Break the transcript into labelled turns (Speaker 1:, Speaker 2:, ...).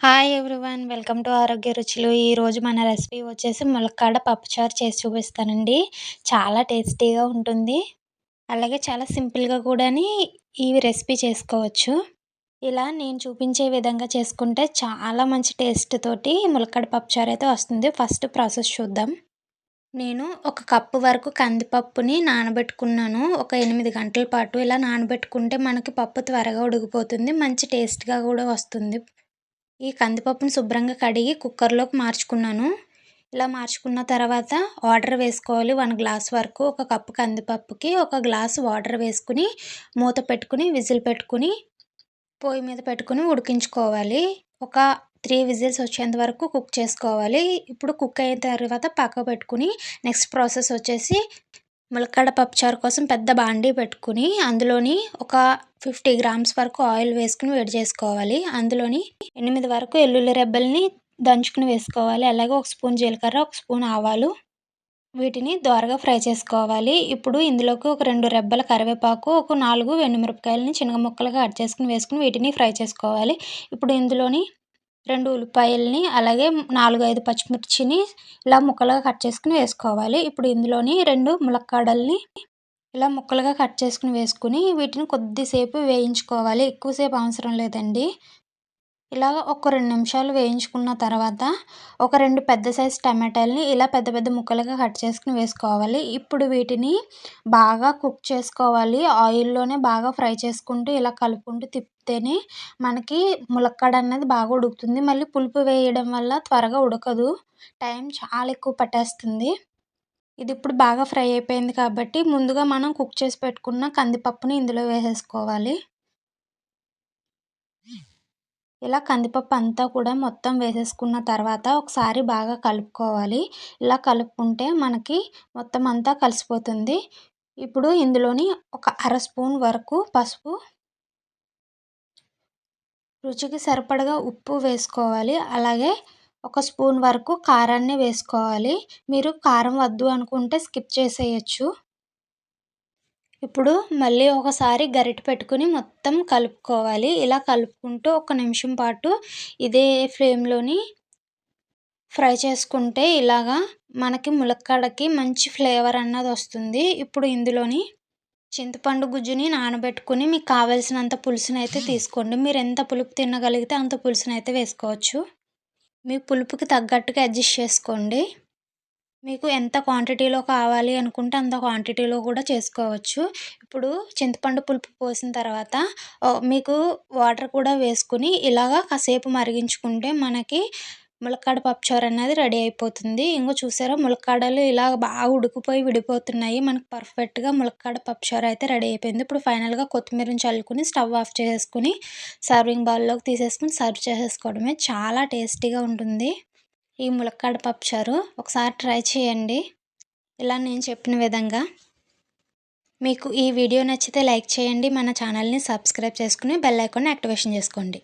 Speaker 1: Hi everyone welcome to ఆరోగ్య రుచులు ఈరోజు మన రెసిపీ వచ్చేసి ములక్కాడ పప్పుచారు చేసి చూపిస్తానండి. చాలా టేస్టీగా ఉంటుంది. అలాగే చాలా సింపుల్గా కూడా ఈ రెసిపీ చేసుకోవచ్చు. ఇలా నేను చూపించే విధంగా చేసుకుంటే చాలా మంచి టేస్ట్ తోటి ములక్కాడ పప్పుచారు అయితే వస్తుంది. ఫస్ట్ ప్రాసెస్ చూద్దాం. నేను ఒక కప్పు వరకు కందిపప్పుని నానబెట్టుకున్నాను. ఒక ఎనిమిది గంటల పాటు ఇలా నానబెట్టుకుంటే మనకి పప్పు త్వరగా ఉడికిపోతుంది. మంచి టేస్ట్గా కూడా వస్తుంది. ఈ కందిపప్పును శుభ్రంగా కడిగి కుక్కర్లోకి మార్చుకున్నాను. ఇలా మార్చుకున్న తర్వాత వాటర్ వేసుకోవాలి. వన్ గ్లాస్ వరకు ఒక కప్పు కందిపప్పుకి ఒక గ్లాస్ వాటర్ వేసుకుని మూత పెట్టుకుని విజిల్ పెట్టుకుని పొయ్యి మీద పెట్టుకుని ఉడికించుకోవాలి. ఒక త్రీ విజిల్స్ వచ్చేంత వరకు కుక్ చేసుకోవాలి. ఇప్పుడు కుక్ అయిన తర్వాత పక్క పెట్టుకుని నెక్స్ట్ ప్రాసెస్ వచ్చేసి ములక్కాడ పప్పుచారు కోసం పెద్ద బాండీ పెట్టుకుని అందులోని ఒక ఫిఫ్టీ గ్రామ్స్ వరకు ఆయిల్ వేసుకుని వేడి చేసుకోవాలి. అందులోని ఎనిమిది వరకు ఎల్లుల్లి రెబ్బల్ని దంచుకుని వేసుకోవాలి. అలాగే ఒక స్పూన్ జీలకర్ర ఒక స్పూన్ ఆవాలు. వీటిని దోరగా ఫ్రై చేసుకోవాలి. ఇప్పుడు ఇందులోకి ఒక రెండు రెబ్బల కరివేపాకు ఒక నాలుగు వెన్నుమిరపకాయలని చిన్న ముక్కలుగా కట్ చేసుకుని వేసుకుని వీటిని ఫ్రై చేసుకోవాలి. ఇప్పుడు ఇందులోని రెండు ఉల్లిపాయలని అలాగే నాలుగు ఐదు పచ్చిమిర్చిని ఇలా ముక్కలుగా కట్ చేసుకుని వేసుకోవాలి. ఇప్పుడు ఇందులోని రెండు ములక్కాడల్ని ఇలా ముక్కలుగా కట్ చేసుకుని వేసుకుని వీటిని కొద్దిసేపు వేయించుకోవాలి. ఎక్కువసేపు అవసరం లేదండి. ఇలాగ ఒక రెండు నిమిషాలు వేయించుకున్న తర్వాత ఒక రెండు పెద్ద సైజు టమాటాలని ఇలా పెద్ద పెద్ద ముక్కలుగా కట్ చేసుకుని వేసుకోవాలి. ఇప్పుడు వీటిని బాగా కుక్ చేసుకోవాలి. ఆయిల్లోనే బాగా ఫ్రై చేసుకుంటూ ఇలా కలుపుకుంటూ తిప్పితేనే మనకి ములక్కాడ అనేది బాగా ఉడుకుతుంది. మళ్ళీ పులుపు వేయడం వల్ల త్వరగా ఉడకదు. టైం చాలా ఎక్కువ పట్టేస్తుంది. ఇది ఇప్పుడు బాగా ఫ్రై అయిపోయింది కాబట్టి ముందుగా మనం కుక్ చేసి పెట్టుకున్న కందిపప్పుని ఇందులో వేసేసుకోవాలి. ఇలా కందిపప్పు అంతా కూడా మొత్తం వేసేసుకున్న తర్వాత ఒకసారి బాగా కలుపుకోవాలి. ఇలా కలుపుకుంటే మనకి మొత్తం అంతా కలిసిపోతుంది. ఇప్పుడు ఇందులోని ఒక అర స్పూన్ వరకు పసుపు రుచికి సరిపడగా ఉప్పు వేసుకోవాలి. అలాగే ఒక స్పూన్ వరకు కారాన్ని వేసుకోవాలి. మీరు కారం వద్దు అనుకుంటే స్కిప్ చేసేయచ్చు. ఇప్పుడు మళ్ళీ ఒకసారి గరిటె పెట్టుకుని మొత్తం కలుపుకోవాలి. ఇలా కలుపుకుంటూ ఒక నిమిషం పాటు ఇదే ఫ్లేమ్లోని ఫ్రై చేసుకుంటే ఇలాగా మనకి ములక్కాడకి మంచి ఫ్లేవర్ అన్నది వస్తుంది. ఇప్పుడు ఇందులోని చింతపండు గుజ్జుని నానబెట్టుకుని మీకు కావలసినంత పులుసునైతే తీసుకోండి. మీరు ఎంత పులుపు తినగలిగితే అంత పులుసునైతే వేసుకోవచ్చు. మీ పులుపుకి తగ్గట్టుగా అడ్జస్ట్ చేసుకోండి. మీకు ఎంత క్వాంటిటీలో కావాలి అనుకుంటే అంత క్వాంటిటీలో కూడా చేసుకోవచ్చు. ఇప్పుడు చింతపండు పులుపు పోసిన తర్వాత మీకు వాటర్ కూడా వేసుకుని ఇలాగా కాసేపు మరిగించుకుంటే మనకి ములక్కాడ పప్పుచారు అనేది రెడీ అయిపోతుంది. ఇంకో చూసారా ములక్కాడలు ఇలా బాగా ఉడికిపోయి విడిపోతున్నాయి. మనకు పర్ఫెక్ట్గా ములక్కాడ పప్పుచారు అయితే రెడీ అయిపోయింది. ఇప్పుడు ఫైనల్గా కొత్తిమీరని చల్లుకుని స్టవ్ ఆఫ్ చేసుకుని సర్వింగ్ బౌల్లోకి తీసేసుకుని సర్వ్ చేసేసుకోవడమే. చాలా టేస్టీగా ఉంటుంది. ఈ ములక్కాడ పప్పుచారు ఒకసారి ట్రై చేయండి. ఇలా నేను చెప్పిన విధంగా. మీకు ఈ వీడియో నచ్చితే లైక్ చేయండి. మన ఛానల్ని సబ్స్క్రైబ్ చేసుకుని బెల్ ఐకాన్ యాక్టివేషన్ చేసుకోండి.